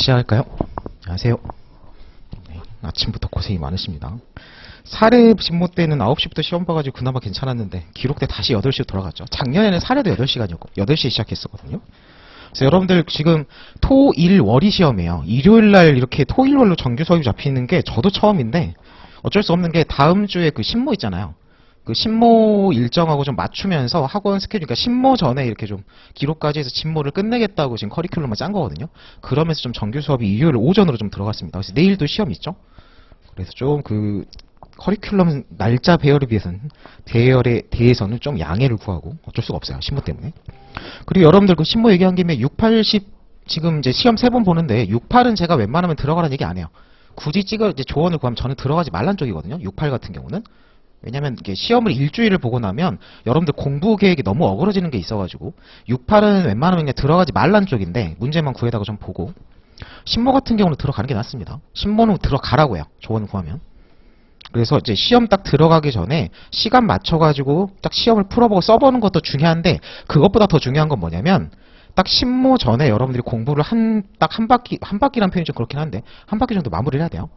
시작할까요? 안녕하세요. 네, 아침부터 고생이 많으십니다. 사례 진모 때는 9시부터 시험 봐가지고 그나마 괜찮았는데 기록 때 다시 8시로 돌아갔죠. 작년에는 사례도 8시간이었고 8시에 시작했었거든요. 그래서 여러분들 지금 토, 일, 월이 시험이에요. 일요일 날 이렇게 토, 일, 월로 정규 수업이 잡히는 게 저도 처음인데 어쩔 수 없는 게 다음 주에 그 신모 있잖아요. 그 신모 일정하고 좀 맞추면서 학원 스케줄, 그러니까 신모 전에 이렇게 좀 기록까지 해서 진모를 끝내겠다고 지금 커리큘럼을 짠 거거든요. 그러면서 좀 정규 수업이 일요일 오전으로 좀 들어갔습니다. 그래서 내일도 시험 있죠. 그래서 좀 그 커리큘럼 날짜 배열에 비해서는 배열에 대해서는 좀 양해를 구하고 어쩔 수가 없어요. 신모 때문에. 그리고 여러분들 그 신모 얘기한 김에 6, 80 지금 이제 시험 세 번 보는데 6, 8은 제가 웬만하면 들어가라는 얘기 안 해요. 굳이 찍어 이제 조언을 구하면 저는 들어가지 말란 쪽이거든요. 6, 8 같은 경우는. 왜냐면 이게 시험을 일주일을 보고 나면 여러분들 공부 계획이 너무 어그러지는 게 있어가지고 6, 8은 웬만하면 그냥 들어가지 말란 쪽인데 문제만 구해다가 좀 보고 신모 같은 경우는 들어가는 게 낫습니다. 신모는 들어가라고요. 조언 구하면. 그래서 이제 시험 딱 들어가기 전에 시간 맞춰가지고 딱 시험을 풀어보고 써보는 것도 중요한데 그것보다 더 중요한 건 뭐냐면 딱 신모 전에 여러분들이 공부를 한 딱 한 바퀴 한 바퀴란 표현이 좀 그렇긴 한데 한 바퀴 정도 마무리를 해야 돼요.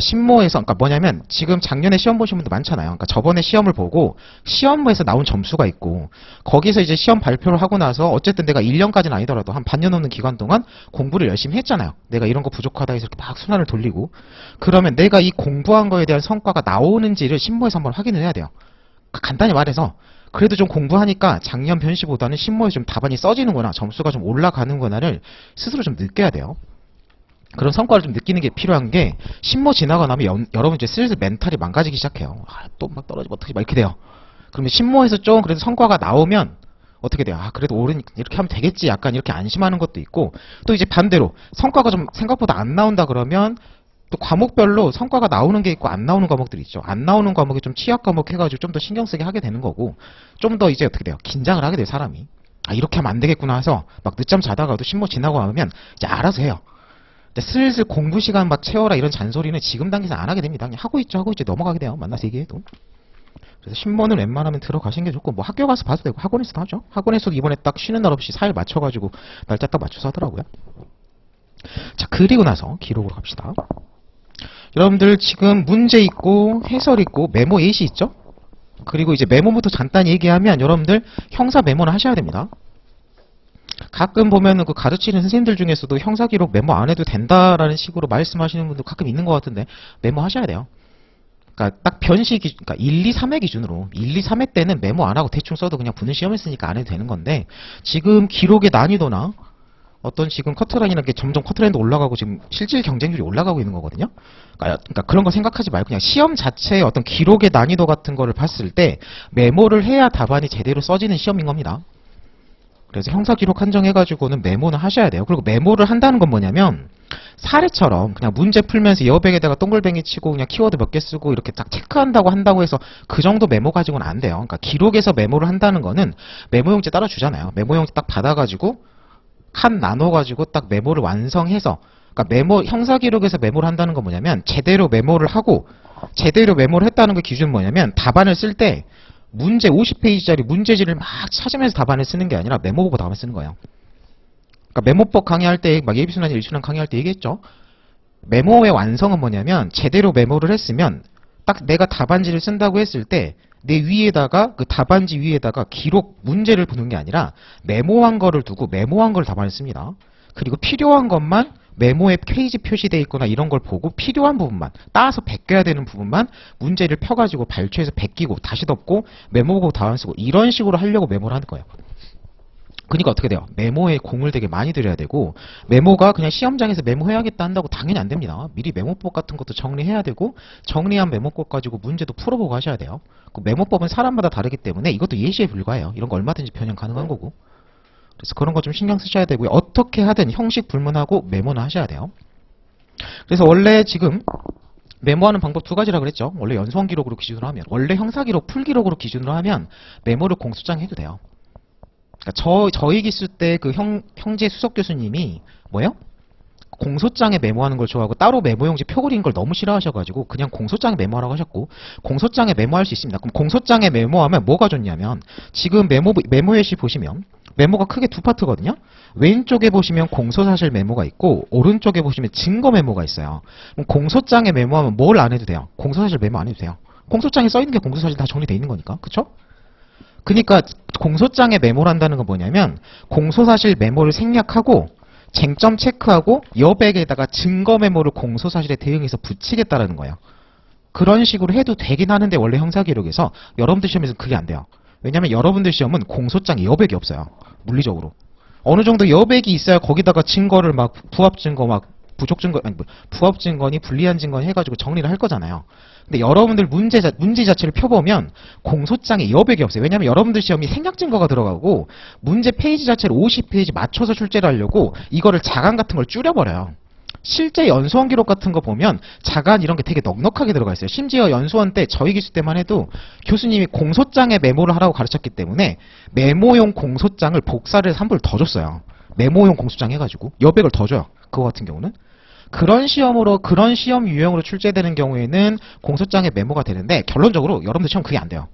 그러니까 신모에서 그러니까 뭐냐면 지금 작년에 시험 보신 분들 많잖아요. 그러니까 저번에 시험을 보고 시험에서 나온 점수가 있고 거기서 이제 시험 발표를 하고 나서 어쨌든 내가 1년까지는 아니더라도 한 반년 넘는 기간 동안 공부를 열심히 했잖아요. 내가 이런 거 부족하다 해서 이렇게 막 순환을 돌리고 그러면 내가 이 공부한 거에 대한 성과가 나오는지를 신모에서 한번 확인을 해야 돼요. 간단히 말해서 그래도 좀 공부하니까 작년 변시보다는 신모에 좀 답안이 써지는구나 점수가 좀 올라가는구나를 스스로 좀 느껴야 돼요. 그런 성과를 좀 느끼는 게 필요한 게 신모 지나가 나면 연- 여러분 이제 슬슬 멘탈이 망가지기 시작해요. 아, 또 막 떨어지면 어떻게 막 이렇게 돼요. 그러면 신모에서 좀 그래도 성과가 나오면 어떻게 돼요? 아, 그래도 오른 이렇게 하면 되겠지. 약간 이렇게 안심하는 것도 있고 또 이제 반대로 성과가 좀 생각보다 안 나온다 그러면 또 과목별로 성과가 나오는 게 있고 안 나오는 과목들이 있죠. 안 나오는 과목이 좀 취약 과목 해가지고 좀 더 신경 쓰게 하게 되는 거고 좀 더 이제 어떻게 돼요? 긴장을 하게 돼요, 사람이. 아, 이렇게 하면 안 되겠구나 해서 막 늦잠 자다가도 신모 지나고 나면 이제 알아서 해요. 슬슬 공부 시간 막 채워라 이런 잔소리는 지금 단계에서 안 하게 됩니다. 그냥 하고 있죠, 하고 있죠. 넘어가게 돼요. 만나서 얘기해도. 그래서 신문은 웬만하면 들어가시는 게 좋고 뭐 학교 가서 봐도 되고 학원에서도 하죠. 학원에서도 이번에 딱 쉬는 날 없이 4일 맞춰가지고 날짜 딱 맞춰서 하더라고요. 자 그리고 나서 기록으로 갑시다. 여러분들 지금 문제 있고 해설 있고 메모 예시 있죠? 그리고 이제 메모부터 간단히 얘기하면 여러분들 형사 메모는 하셔야 됩니다. 가끔 보면은 그 가르치는 선생님들 중에서도 형사 기록 메모 안 해도 된다라는 식으로 말씀하시는 분도 가끔 있는 것 같은데 메모 하셔야 돼요. 그러니까 딱 변시 기준, 그러니까 1, 2, 3회 기준으로 1, 2, 3회 때는 메모 안 하고 대충 써도 그냥 붙는 시험을 쓰니까 안 해도 되는 건데 지금 기록의 난이도나 어떤 지금 커트라인이라는 게 점점 커트라인도 올라가고 지금 실질 경쟁률이 올라가고 있는 거거든요. 그러니까, 그러니까 그런 거 생각하지 말고 그냥 시험 자체의 어떤 기록의 난이도 같은 거를 봤을 때 메모를 해야 답안이 제대로 써지는 시험인 겁니다. 그래서 형사 기록 한정해가지고는 메모는 하셔야 돼요. 그리고 메모를 한다는 건 뭐냐면 사례처럼 그냥 문제 풀면서 여백에다가 동글뱅이 치고 그냥 키워드 몇 개 쓰고 이렇게 딱 체크한다고 한다고 해서 그 정도 메모 가지고는 안 돼요. 그러니까 기록에서 메모를 한다는 거는 메모용지 따라 주잖아요. 메모용지 딱 받아가지고 칸 나눠가지고 딱 메모를 완성해서 그러니까 메모 형사 기록에서 메모를 한다는 건 뭐냐면 제대로 메모를 하고 제대로 메모를 했다는 그 기준은 뭐냐면 답안을 쓸 때 문제 50페이지짜리 문제지를 막 찾으면서 답안을 쓰는 게 아니라 메모 보고 답안 쓰는 거예요. 그러니까 메모법 강의할 때 막 예비순환 일순환 강의할 때 얘기했죠. 메모의 완성은 뭐냐면 제대로 메모를 했으면 딱 내가 답안지를 쓴다고 했을 때 내 위에다가 그 답안지 위에다가 기록 문제를 보는 게 아니라 메모한 거를 두고 메모한 걸 답안을 씁니다. 그리고 필요한 것만 메모에 페이지 표시되어 있거나 이런 걸 보고 필요한 부분만 따서 베껴야 되는 부분만 문제를 펴가지고 발췌해서 베끼고 다시 덮고 메모 보고 답안 쓰고 이런 식으로 하려고 메모를 하는 거예요. 그러니까 어떻게 돼요? 메모에 공을 되게 많이 들여야 되고 메모가 그냥 시험장에서 메모해야겠다 한다고 당연히 안 됩니다. 미리 메모법 같은 것도 정리해야 되고 정리한 메모법 가지고 문제도 풀어보고 하셔야 돼요. 그 메모법은 사람마다 다르기 때문에 이것도 예시에 불과해요. 이런 거 얼마든지 변형 가능한 거고. 그래서 그런 거 좀 신경 쓰셔야 되고요. 어떻게 하든 형식 불문하고 메모는 하셔야 돼요. 그래서 원래 지금 메모하는 방법 두 가지라 그랬죠. 원래 연성 기록으로 기준으로 하면 원래 형사 기록, 풀 기록으로 기준으로 하면 메모를 공수장 해도 돼요. 그러니까 저 저희 기수 때 그 형 형제 수석 교수님이 뭐요? 공소장에 메모하는 걸 좋아하고 따로 메모용지 표 그리는 걸 너무 싫어하셔가지고 그냥 공소장에 메모하라고 하셨고 공소장에 메모할 수 있습니다. 그럼 공소장에 메모하면 뭐가 좋냐면 지금 메모 메모 예시 보시면 메모가 크게 두 파트거든요. 왼쪽에 보시면 공소사실 메모가 있고 오른쪽에 보시면 증거 메모가 있어요. 그럼 공소장에 메모하면 뭘 안 해도 돼요? 공소사실 메모 안 해도 돼요. 공소장에 써 있는 게 공소사실 다 정리돼 있는 거니까. 그쵸? 그러니까 공소장에 메모를 한다는 건 뭐냐면 공소사실 메모를 생략하고 쟁점 체크하고 여백에다가 증거 메모를 공소사실에 대응해서 붙이겠다라는 거예요. 그런 식으로 해도 되긴 하는데 원래 형사기록에서 여러분들 시험에서 그게 안 돼요. 왜냐면 여러분들 시험은 공소장에 여백이 없어요. 물리적으로. 어느 정도 여백이 있어야 거기다가 증거를 막 부합 증거 막 부족 증거 아니 뭐 부합 증거니 불리한 증거니 해가지고 정리를 할 거잖아요. 근데 여러분들 문제 자, 문제 자체를 펴보면 공소장에 여백이 없어요. 왜냐면 여러분들 시험이 생략 증거가 들어가고 문제 페이지 자체를 50페이지 맞춰서 출제를 하려고 이거를 자간 같은 걸 줄여버려요. 실제 연수원 기록 같은 거 보면 자간 이런 게 되게 넉넉하게 들어가 있어요. 심지어 연수원 때 저희 기수 때만 해도 교수님이 공소장에 메모를 하라고 가르쳤기 때문에 메모용 공소장을 복사를 한 부를 더 줬어요. 메모용 공소장 해가지고 여백을 더 줘요. 그거 같은 경우는. 그런 시험으로 그런 시험 유형으로 출제되는 경우에는 공소장에 메모가 되는데 결론적으로 여러분들 시험 그게 안 돼요.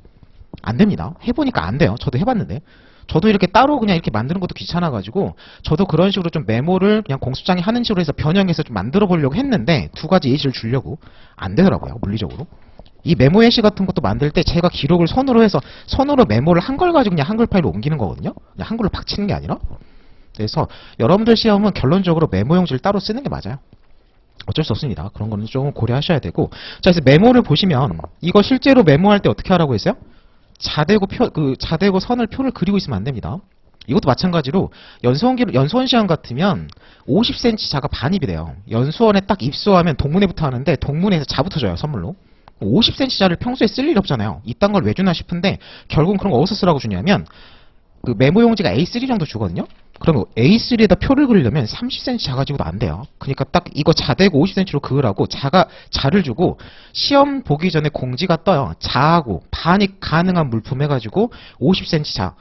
안 됩니다. 해보니까 안 돼요. 저도 해봤는데. 저도 이렇게 따로 그냥 이렇게 만드는 것도 귀찮아가지고 저도 그런 식으로 좀 메모를 그냥 공소장에 하는 식으로 해서 변형해서 좀 만들어 보려고 했는데 두 가지 예시를 주려고 안 되더라고요. 물리적으로. 이 메모 예시 같은 것도 만들 때 제가 기록을 손으로 해서 손으로 메모를 한 걸 가지고 그냥 한글 파일로 옮기는 거거든요. 그냥 한글로 팍 치는 게 아니라. 그래서 여러분들 시험은 결론적으로 메모 용지를 따로 쓰는 게 맞아요. 어쩔 수 없습니다. 그런 거는 조금 고려하셔야 되고. 자, 그래서 메모를 보시면 이거 실제로 메모할 때 어떻게 하라고 했어요? 자대고 표, 그 자대고 선을 표를 그리고 있으면 안 됩니다. 이것도 마찬가지로 연수원 연수원 시험 같으면 50cm 자가 반입이 돼요. 연수원에 딱 입소하면 동문회부터 하는데 동문회에서 자부터 줘요, 선물로. 50cm 자를 평소에 쓸 일 없잖아요. 이딴 걸 왜 주나 싶은데 결국은 그런 거 어디서 쓰라고 주냐면 그 메모 용지가 A3 정도 주거든요. 그러면 A3에다 표를 그리려면 30cm 작아지고도 안 돼요. 그러니까 딱 이거 자대고 50cm로 그으라고 자가 자를 주고 시험 보기 전에 공지가 떠요. 자하고 반입 가능한 물품 해가지고 50cm 자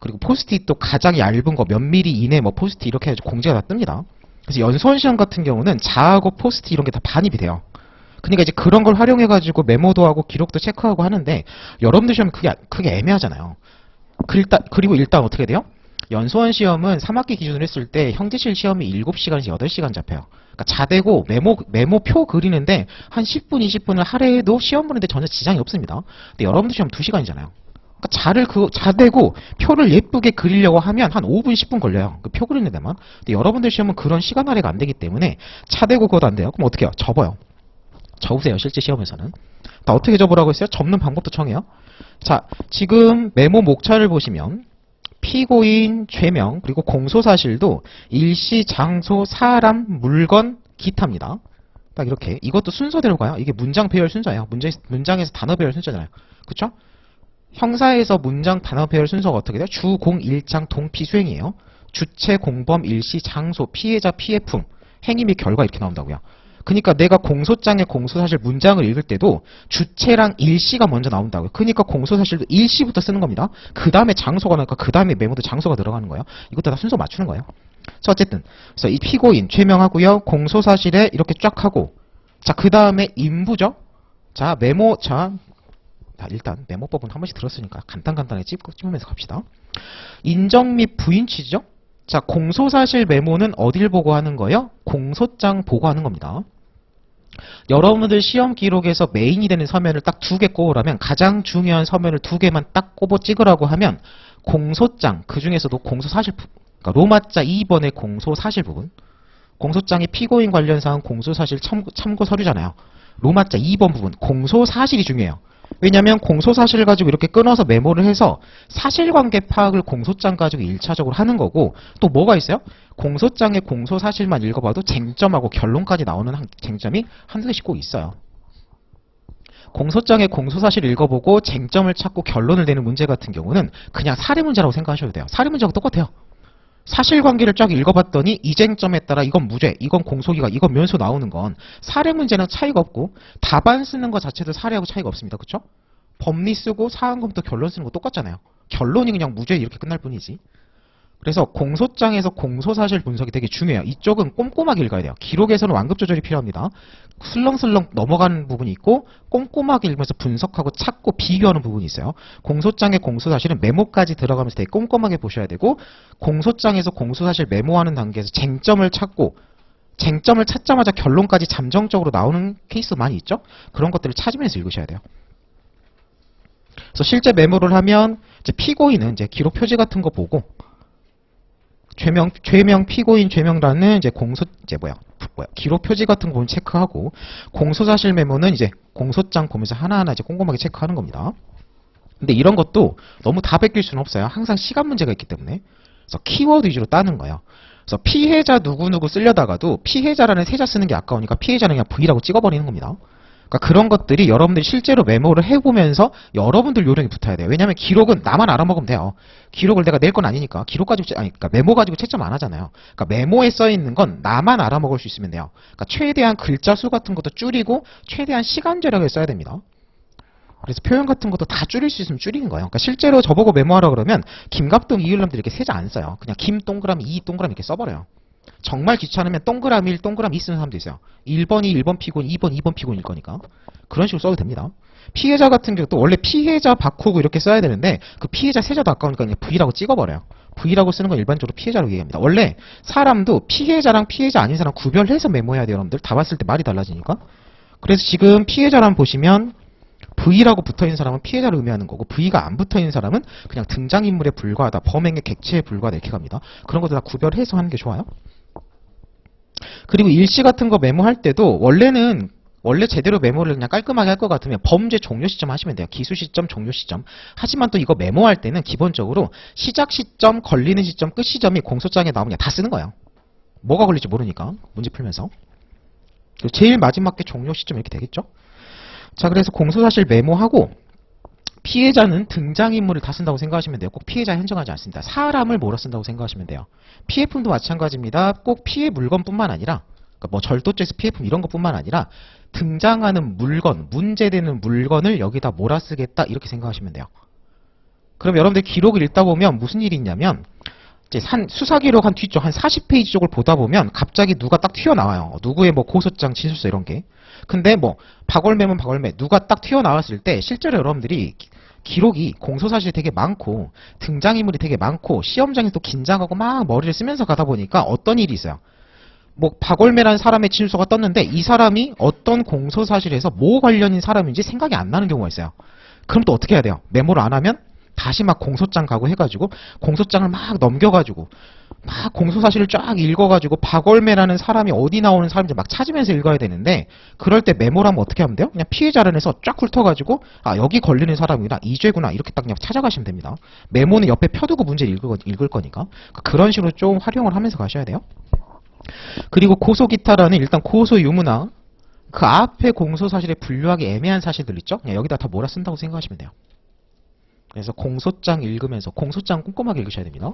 그리고 포스트잇도 가장 얇은 거 몇 미리 이내 뭐 포스트잇 이렇게 해가지고 공지가 다 뜹니다. 그래서 연수원 시험 같은 경우는 자하고 포스트잇 이런 게 다 반입이 돼요. 그러니까 이제 그런 걸 활용해가지고 메모도 하고 기록도 체크하고 하는데 여러분들 시험 그게 그게 애매하잖아요. 그 일단, 그리고 일단 어떻게 돼요? 연수원 시험은 3학기 기준으로 했을 때 형제실 시험이 7시간에서 8시간 잡혀요. 그러니까 자대고 메모, 메모표 그리는데 한 10분, 20분을 할애해도 시험 보는데 전혀 지장이 없습니다. 근데 여러분들 시험 2시간이잖아요. 그러니까 자를 그, 자대고 표를 예쁘게 그리려고 하면 한 5분, 10분 걸려요. 그 표 그리는 데만. 근데 여러분들 시험은 그런 시간 할애가 안 되기 때문에 차대고 그것도 안 돼요. 그럼 어떻게 해요? 접어요. 접으세요. 실제 시험에서는. 다 어떻게 접으라고 했어요? 접는 방법도 청해요. 자, 지금 메모 목차를 보시면 피고인 죄명 그리고 공소사실도 일시, 장소, 사람, 물건, 기타입니다. 딱 이렇게 이것도 순서대로 가요. 이게 문장 배열 순서예요. 문장, 문장에서 단어 배열 순서잖아요. 그쵸? 형사에서 문장 단어 배열 순서가 어떻게 돼요? 주, 공, 일장, 동, 피, 수행이에요. 주체, 공범, 일시, 장소, 피해자, 피해품, 행위 및 결과 이렇게 나온다고요. 그러니까 내가 공소장의 공소사실 문장을 읽을 때도 주체랑 일시가 먼저 나온다고요. 그러니까 공소사실도 일시부터 쓰는 겁니다. 그 다음에 장소가 나니까 그 다음에 메모도 장소가 들어가는 거예요. 이것도 다 순서 맞추는 거예요. 자, 어쨌든. 그래서 이 피고인 죄명하고요. 공소사실에 이렇게 쫙 하고. 자, 그 다음에 인부죠. 자, 메모, 자. 자, 일단 메모법은 한 번씩 들었으니까 간단간단하게 찝, 찝으면서 갑시다. 인정 및 부인 취지죠. 자, 공소사실 메모는 어딜 보고 하는 거예요? 공소장 보고 하는 겁니다. 여러분들 시험 기록에서 메인이 되는 서면을 딱 두 개 꼽으라면 가장 중요한 서면을 두 개만 딱 꼽아 찍으라고 하면 공소장 그 중에서도 공소 사실 부- 그러니까 로마자 2번의 공소 사실 부분 공소장의 피고인 관련 사항 공소 사실 참고, 참고 서류잖아요. 로마자 2번 부분 공소 사실이 중요해요. 왜냐하면 공소 사실을 가지고 이렇게 끊어서 메모를 해서 사실관계 파악을 공소장 가지고 1차적으로 하는 거고 또 뭐가 있어요? 공소장의 공소 사실만 읽어봐도 쟁점하고 결론까지 나오는 한- 쟁점이 한두 개씩 꼭 있어요. 공소장의 공소사실 읽어보고 쟁점을 찾고 결론을 내는 문제 같은 경우는 그냥 사례 문제라고 생각하셔도 돼요. 사례 문제하고 똑같아요. 사실관계를 쫙 읽어봤더니 이 쟁점에 따라 이건 무죄, 이건 공소기가, 이건 면소 나오는 건 사례 문제는 차이가 없고 답안 쓰는 것 자체도 사례하고 차이가 없습니다. 그쵸? 법리 쓰고 사항검토 결론 쓰는 거 똑같잖아요. 결론이 그냥 무죄 이렇게 끝날 뿐이지. 그래서 공소장에서 공소 사실 분석이 되게 중요해요. 이쪽은 꼼꼼하게 읽어야 돼요. 기록에서는 완급 조절이 필요합니다. 슬렁슬렁 넘어가는 부분이 있고 꼼꼼하게 읽으면서 분석하고 찾고 비교하는 부분이 있어요. 공소장의 공소 사실은 메모까지 들어가면서 되게 꼼꼼하게 보셔야 되고 공소장에서 공소 사실 메모하는 단계에서 쟁점을 찾고 쟁점을 찾자마자 결론까지 잠정적으로 나오는 케이스 많이 있죠? 그런 것들을 찾으면서 읽으셔야 돼요. 그래서 실제 메모를 하면 이제 피고인은 이제 기록 표지 같은 거 보고 죄명 죄명 피고인 죄명란은 이제 공소 이제 뭐야 뭐야 기록 표지 같은 거 보면 체크하고 공소사실 메모는 이제 공소장 보면서 하나하나 이제 꼼꼼하게 체크하는 겁니다. 근데 이런 것도 너무 다 베낄 수는 없어요. 항상 시간 문제가 있기 때문에 그래서 키워드 위주로 따는 거예요. 그래서 피해자 누구누구 쓰려다가도 피해자라는 세자 쓰는 게 아까우니까 피해자는 그냥 V라고 찍어버리는 겁니다. 그러니까 그런 것들이 여러분들이 실제로 메모를 해보면서 여러분들 요령이 붙어야 돼요. 왜냐하면 기록은 나만 알아먹으면 돼요. 기록을 내가 낼 건 아니니까 기록 가지고 채- 아니 그러니까 메모 가지고 채점 안 하잖아요. 그러니까 메모에 써 있는 건 나만 알아먹을 수 있으면 돼요. 그러니까 최대한 글자 수 같은 것도 줄이고 최대한 시간 절약을 써야 됩니다. 그래서 표현 같은 것도 다 줄일 수 있으면 줄이는 거예요. 그러니까 실제로 저보고 메모하라 그러면 김갑동 이을람들 이렇게 세자 안 써요. 그냥 김 동그라미 이 동그라미 이렇게 써버려요. 정말 귀찮으면 동그라미 1, 동그라미 2 쓰는 사람도 있어요. 1번이 1번 피고인, 2번 2번 피고인일 거니까. 그런 식으로 써도 됩니다. 피해자 같은 경우도 원래 피해자 바꾸고 이렇게 써야 되는데 그 피해자 세자도 아까우니까 그냥 V라고 찍어버려요. V라고 쓰는 건 일반적으로 피해자라고 얘기합니다. 원래 사람도 피해자랑 피해자 아닌 사람 구별해서 메모해야 돼요, 여러분들. 다 봤을 때 말이 달라지니까. 그래서 지금 피해자란 보시면 V라고 붙어있는 사람은 피해자를 의미하는 거고 V가 안 붙어있는 사람은 그냥 등장인물에 불과하다, 범행의 객체에 불과하다 이렇게 갑니다. 그런 것도 다 구별해서 하는 게 좋아요. 그리고 일시 같은 거 메모할 때도 원래는 원래 제대로 메모를 그냥 깔끔하게 할 것 같으면 범죄 종료 시점 하시면 돼요. 기수 시점, 종료 시점. 하지만 또 이거 메모할 때는 기본적으로 시작 시점, 걸리는 시점, 끝 시점이 공소장에 나오면 다 쓰는 거예요. 뭐가 걸릴지 모르니까 문제 풀면서. 제일 마지막 게 종료 시점 이렇게 되겠죠? 자, 그래서 공소사실 메모하고 피해자는 등장인물을 다 쓴다고 생각하시면 돼요. 꼭 피해자 현정하지 않습니다. 사람을 몰아 쓴다고 생각하시면 돼요. 피해품도 마찬가지입니다. 꼭 피해 물건뿐만 아니라 그러니까 뭐 절도죄에서 피해품 이런 것뿐만 아니라 등장하는 물건, 문제되는 물건을 여기다 몰아 쓰겠다 이렇게 생각하시면 돼요. 그럼 여러분들 기록을 읽다 보면 무슨 일이 있냐면 이제 한 수사 기록 한 뒤쪽 한 40페이지 쪽을 보다 보면 갑자기 누가 딱 튀어나와요. 누구의 뭐 고소장, 진술서 이런 게. 근데 뭐 박월매면 박월매 누가 딱 튀어나왔을 때 실제로 여러분들이 기- 기록이 공소사실이 되게 많고 등장인물이 되게 많고 시험장에서 또 긴장하고 막 머리를 쓰면서 가다 보니까 어떤 일이 있어요. 뭐 박월매라는 사람의 진술서가 떴는데 이 사람이 어떤 공소사실에서 뭐 관련인 사람인지 생각이 안 나는 경우가 있어요. 그럼 또 어떻게 해야 돼요? 메모를 안 하면 다시 막 공소장 가고 해가지고 공소장을 막 넘겨가지고 막 공소사실을 쫙 읽어가지고 박월매라는 사람이 어디 나오는 사람인지 막 찾으면서 읽어야 되는데 그럴 때 메모를 하면 어떻게 하면 돼요? 그냥 피해자를 해서 쫙 훑어가지고 아 여기 걸리는 사람이구나 이 죄구나 이렇게 딱 그냥 찾아가시면 됩니다. 메모는 옆에 펴두고 문제를 읽을, 거니까 그런 식으로 좀 활용을 하면서 가셔야 돼요. 그리고 고소기타라는 일단 고소 유무나 그 앞에 공소사실에 분류하기 애매한 사실들 있죠? 그냥 여기다 다 몰아 쓴다고 생각하시면 돼요. 그래서 공소장 읽으면서 공소장 꼼꼼하게 읽으셔야 됩니다.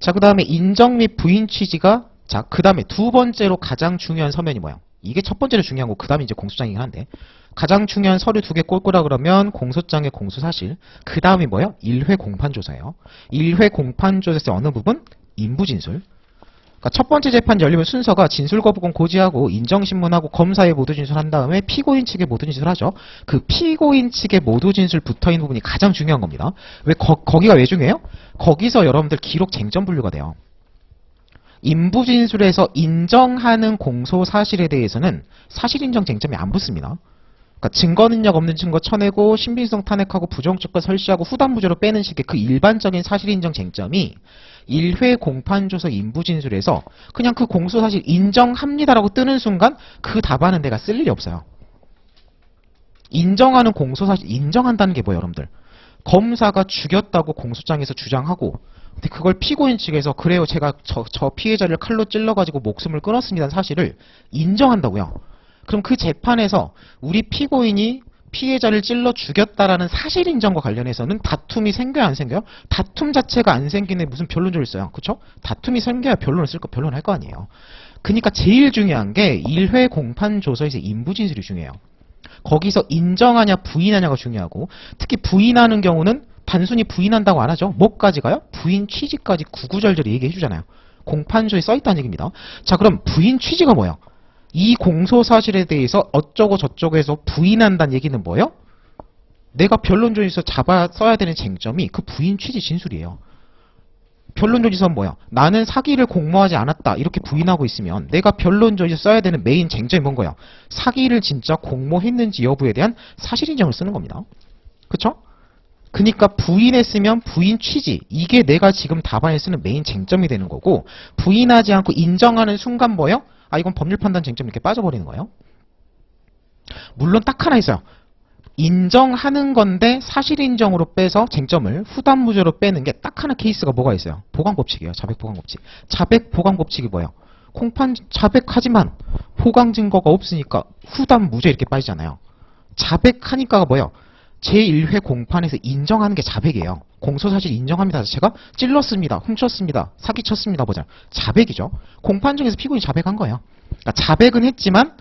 자, 그 다음에 인정 및 부인 취지가 자, 그 다음에 두 번째로 가장 중요한 서면이 뭐야? 이게 첫 번째로 중요한 거, 그 다음에 이제 공소장이긴 한데 가장 중요한 서류 두 개 꼴꼬라 그러면 공소장의 공소사실 그 다음이 뭐예요? 1회 공판조사예요. 1회 공판조사에서 어느 부분? 인부진술 그러니까 첫 번째 재판 열리면 순서가 진술 거부권 고지하고 인정신문하고 검사의 모두 진술한 다음에 피고인 측의 모두 진술하죠. 그 피고인 측의 모두 진술 붙어있는 부분이 가장 중요한 겁니다. 왜 거, 거기가 왜 중요해요? 거기서 여러분들 기록 쟁점 분류가 돼요. 인부 진술에서 인정하는 공소 사실에 대해서는 사실 인정 쟁점이 안 붙습니다. 그러니까 증거 능력 없는 증거 쳐내고 신빙성 탄핵하고 부정적과 설시하고 후단 무죄로 빼는 식의 그 일반적인 사실 인정 쟁점이 1회 공판조서 인부진술에서 그냥 그 공소사실 인정합니다라고 뜨는 순간 그 답하는 데가 쓸 일이 없어요. 인정하는 공소사실 인정한다는 게 뭐예요, 여러분들? 검사가 죽였다고 공소장에서 주장하고 근데 그걸 피고인 측에서 그래요, 제가 저, 저 피해자를 칼로 찔러가지고 목숨을 끊었습니다는 사실을 인정한다고요. 그럼 그 재판에서 우리 피고인이 피해자를 찔러 죽였다라는 사실 인정과 관련해서는 다툼이 생겨요 안 생겨요? 다툼 자체가 안 생기는 무슨 변론조를 써요. 그쵸? 다툼이 생겨야 변론을 쓸 거, 변론할 거 아니에요. 그니까 제일 중요한 게 1회 공판 조서에서 인부 진술이 중요해요. 거기서 인정하냐 부인하냐가 중요하고 특히 부인하는 경우는 단순히 부인한다고 안 하죠. 뭐까지 가요? 부인 취지까지 구구절절히 얘기해 주잖아요. 공판조에 써 있다는 얘기입니다. 자, 그럼 부인 취지가 뭐예요? 이 공소 사실에 대해서 어쩌고 저쩌고 해서 부인한다는 얘기는 뭐예요? 내가 변론조에서 잡아 써야 되는 쟁점이 그 부인 취지 진술이에요. 변론조지서는 뭐야? 나는 사기를 공모하지 않았다 이렇게 부인하고 있으면 내가 변론조지서 써야 되는 메인 쟁점이 뭔 거야? 사기를 진짜 공모했는지 여부에 대한 사실 인정을 쓰는 겁니다. 그쵸? 그니까 부인했으면 부인 취지 이게 내가 지금 답안에 쓰는 메인 쟁점이 되는 거고 부인하지 않고 인정하는 순간 뭐예요? 아 이건 법률 판단 쟁점 이렇게 빠져버리는 거예요. 물론 딱 하나 있어요. 인정하는 건데 사실 인정으로 빼서 쟁점을 후단 무죄로 빼는 게 딱 하나 케이스가 뭐가 있어요. 보강 법칙이에요. 자백 보강 법칙. 자백 보강 법칙이 뭐예요? 공판 자백하지만 보강 증거가 없으니까 후단 무죄 이렇게 빠지잖아요. 자백하니까가 뭐예요? 제1회 공판에서 인정하는 게 자백이에요. 공소사실 인정합니다. 자체가 찔렀습니다. 훔쳤습니다. 사기쳤습니다. 보자. 자백이죠. 공판 중에서 피고인이 자백한 거예요. 그러니까 자백은 했지만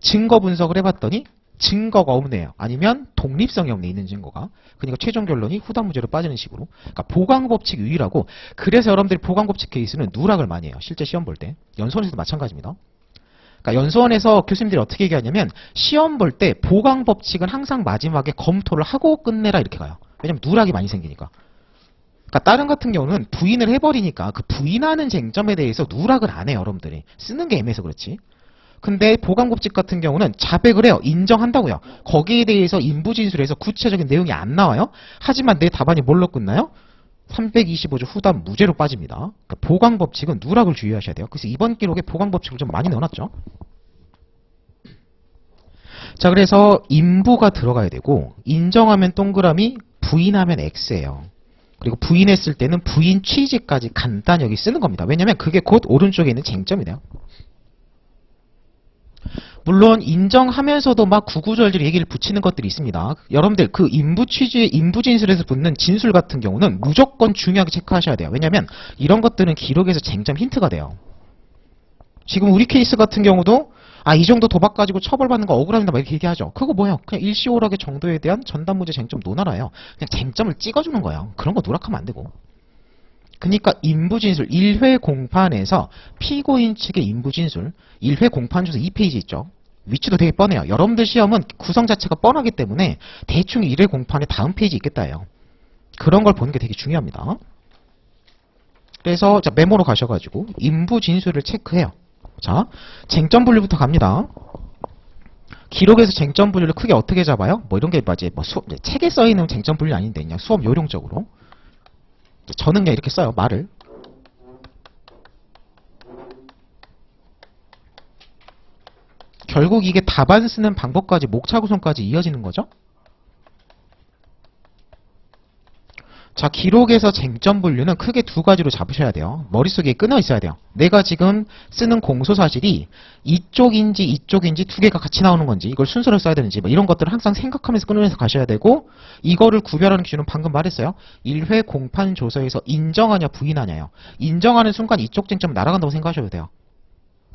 증거 분석을 해봤더니 증거가 없네요. 아니면 독립성이 없네 있는 증거가. 그러니까 최종 결론이 후단무죄로 빠지는 식으로. 그러니까 보강 법칙 유의라고. 그래서 여러분들이 보강 법칙 케이스는 누락을 많이 해요. 실제 시험 볼 때. 연수원에서도 마찬가지입니다. 그러니까 연수원에서 교수님들이 어떻게 얘기하냐면 시험 볼 때 보강 법칙은 항상 마지막에 검토를 하고 끝내라 이렇게 가요. 왜냐면 누락이 많이 생기니까. 그러니까 다른 같은 경우는 부인을 해버리니까 그 부인하는 쟁점에 대해서 누락을 안 해요, 여러분들이. 쓰는 게 애매해서 그렇지. 근데 보강법칙 같은 경우는 자백을 해요. 인정한다고요. 거기에 대해서 인부진술에서 구체적인 내용이 안 나와요. 하지만 내 답안이 뭘로 끝나요? 325조 후단 무죄로 빠집니다. 그러니까 보강 법칙은 누락을 주의하셔야 돼요. 그래서 이번 기록에 보강 법칙을 좀 많이 넣어놨죠. 자, 그래서 인부가 들어가야 되고 인정하면 동그라미, 부인하면 X예요. 그리고 부인했을 때는 부인 취지까지 간단히 여기 쓰는 겁니다. 왜냐면 그게 곧 오른쪽에 있는 쟁점이 돼요. 물론 인정하면서도 막 구구절절 얘기를 붙이는 것들이 있습니다. 여러분들 그 인부 취지의 인부 진술에서 붙는 진술 같은 경우는 무조건 중요하게 체크하셔야 돼요. 왜냐면 이런 것들은 기록에서 쟁점 힌트가 돼요. 지금 우리 케이스 같은 경우도 아 이 정도 도박 가지고 처벌받는 거 억울합니다 막 이렇게 얘기하죠. 그거 뭐예요? 그냥 일시오락의 정도에 대한 전담무죄 쟁점 논하나요? 그냥 쟁점을 찍어주는 거예요. 그런 거 누락하면 안 되고. 그러니까 인부진술 1회 공판에서 피고인 측의 인부진술 1회 공판 주소 2페이지 있죠. 위치도 되게 뻔해요. 여러분들 시험은 구성 자체가 뻔하기 때문에 대충 1회 공판에 다음 페이지 있겠다예요. 그런 걸 보는 게 되게 중요합니다. 그래서 자, 메모로 가셔가지고 인부 진술을 체크해요. 자, 쟁점 분류부터 갑니다. 기록에서 쟁점 분류를 크게 어떻게 잡아요? 뭐 이런 게 맞지? 뭐 수업 책에 써 있는 쟁점 분류 아닌데 그냥 수업 요령적으로. 저는 그냥 이렇게 써요, 말을. 결국 이게 답안 쓰는 방법까지 목차 구성까지 이어지는 거죠? 자, 기록에서 쟁점 분류는 크게 두 가지로 잡으셔야 돼요. 머릿속에 끊어 있어야 돼요. 내가 지금 쓰는 공소 사실이 이쪽인지 이쪽인지 두 개가 같이 나오는 건지 이걸 순서를 써야 되는지 뭐 이런 것들을 항상 생각하면서 끊으면서 가셔야 되고 이거를 구별하는 기준은 방금 말했어요. 1회 공판 조서에서 인정하냐 부인하냐요. 인정하는 순간 이쪽 쟁점은 날아간다고 생각하셔도 돼요.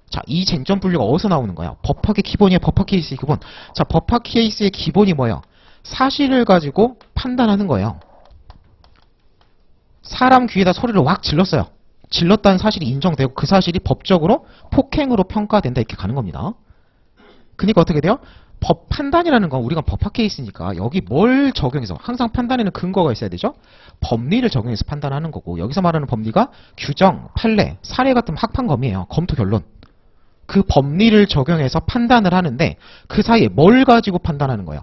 자, 이 쟁점 분류가 어디서 나오는 거야? 법학의 기본이에요. 법학 케이스의 기본. 자, 법학 케이스의 기본이 뭐예요? 사실을 가지고 판단하는 거예요. 사람 귀에다 소리를 확 질렀어요. 질렀다는 사실이 인정되고 그 사실이 법적으로 폭행으로 평가된다 이렇게 가는 겁니다. 그러니까 어떻게 돼요? 법 판단이라는 건 우리가 법학 케이스니까 여기 뭘 적용해서 항상 판단에는 근거가 있어야 되죠. 법리를 적용해서 판단하는 거고 여기서 말하는 법리가 규정, 판례, 사례 같은 학판검이에요. 검토 결론. 그 법리를 적용해서 판단을 하는데 그 사이에 뭘 가지고 판단하는 거예요?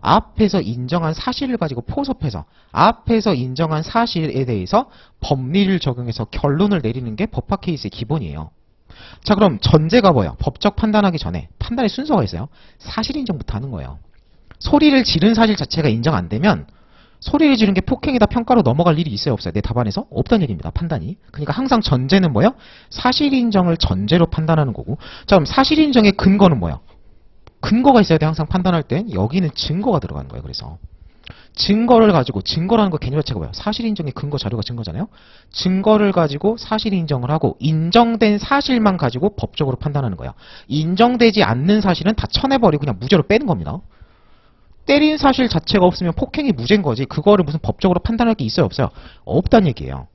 앞에서 인정한 사실을 가지고 포섭해서 앞에서 인정한 사실에 대해서 법리를 적용해서 결론을 내리는 게 법학 케이스의 기본이에요. 자 그럼 전제가 뭐예요? 법적 판단하기 전에 판단의 순서가 있어요. 사실 인정부터 하는 거예요. 소리를 지른 사실 자체가 인정 안 되면 소리를 지른 게 폭행이다 평가로 넘어갈 일이 있어요 없어요? 내 답안에서 없다는 얘기입니다. 판단이. 그러니까 항상 전제는 뭐예요? 사실 인정을 전제로 판단하는 거고 자 그럼 사실 인정의 근거는 뭐예요? 근거가 있어야 돼 항상 판단할 땐 여기는 증거가 들어가는 거예요. 그래서 증거를 가지고 증거라는 거 개념 자체가 뭐예요? 사실 인정의 근거 자료가 증거잖아요. 증거를 가지고 사실 인정을 하고 인정된 사실만 가지고 법적으로 판단하는 거예요. 인정되지 않는 사실은 다 쳐내버리고 그냥 무죄로 빼는 겁니다. 때린 사실 자체가 없으면 폭행이 무죄인 거지. 그거를 무슨 법적으로 판단할 게 있어요, 없어요? 없단 얘기예요.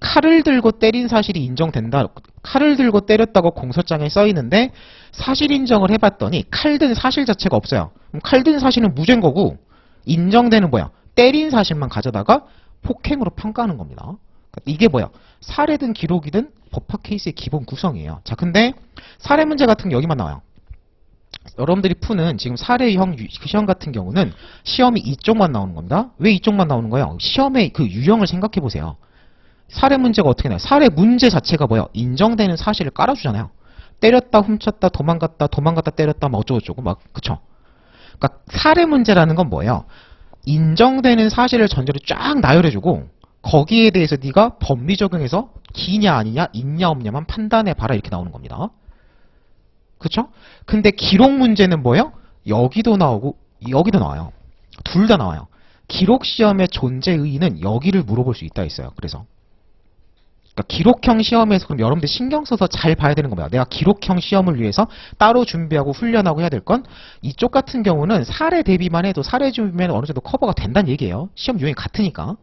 칼을 들고 때린 사실이 인정된다. 칼을 들고 때렸다고 공소장에 써 있는데 사실 인정을 해봤더니 칼 든 사실 자체가 없어요. 칼 든 사실은 무죄인 거고 인정되는 뭐야? 때린 사실만 가져다가 폭행으로 평가하는 겁니다. 그러니까 이게 뭐야? 사례든 기록이든 법학 케이스의 기본 구성이에요. 자, 근데 사례 문제 같은 게 여기만 나와요. 여러분들이 푸는 지금 사례형 유- 그 시험 같은 경우는 시험이 이쪽만 나오는 겁니다. 왜 이쪽만 나오는 거예요? 시험의 그 유형을 생각해 보세요. 사례 문제가 어떻게 나요? 사례 문제 자체가 뭐예요? 인정되는 사실을 깔아주잖아요. 때렸다, 훔쳤다, 도망갔다, 도망갔다, 때렸다, 뭐 어쩌고저쩌고 막 그쵸? 그러니까 사례 문제라는 건 뭐예요? 인정되는 사실을 전제로 쫙 나열해주고 거기에 대해서 네가 법리 적용해서 기냐 아니냐, 있냐 없냐만 판단해 봐라 이렇게 나오는 겁니다. 그쵸? 근데 기록 문제는 뭐예요? 여기도 나오고 여기도 나와요. 둘 다 나와요. 기록 시험의 존재 의의는 여기를 물어볼 수 있다 했어요. 그래서 그러니까 기록형 시험에서 그럼 여러분들 신경 써서 잘 봐야 되는 겁니다. 내가 기록형 시험을 위해서 따로 준비하고 훈련하고 해야 될 건 이쪽 같은 경우는 사례 대비만 해도 사례 준비면 어느 정도 커버가 된다는 얘기예요. 시험 유형이 같으니까.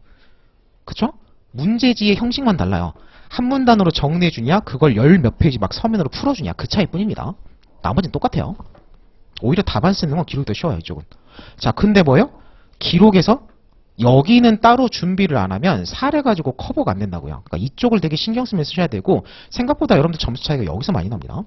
그쵸? 문제지의 형식만 달라요. 한 문단으로 정리해 주냐, 그걸 열 몇 페이지 막 서면으로 풀어주냐, 그 차이뿐입니다. 나머지는 똑같아요. 오히려 답안 쓰는 건 기록이 더 쉬워요, 이쪽은. 자, 근데 뭐요? 기록에서 여기는 따로 준비를 안 하면 살해 가지고 커버가 안 된다고요. 그러니까 이쪽을 되게 신경 쓰면 쓰셔야 되고 생각보다 여러분들 점수 차이가 여기서 많이 납니다.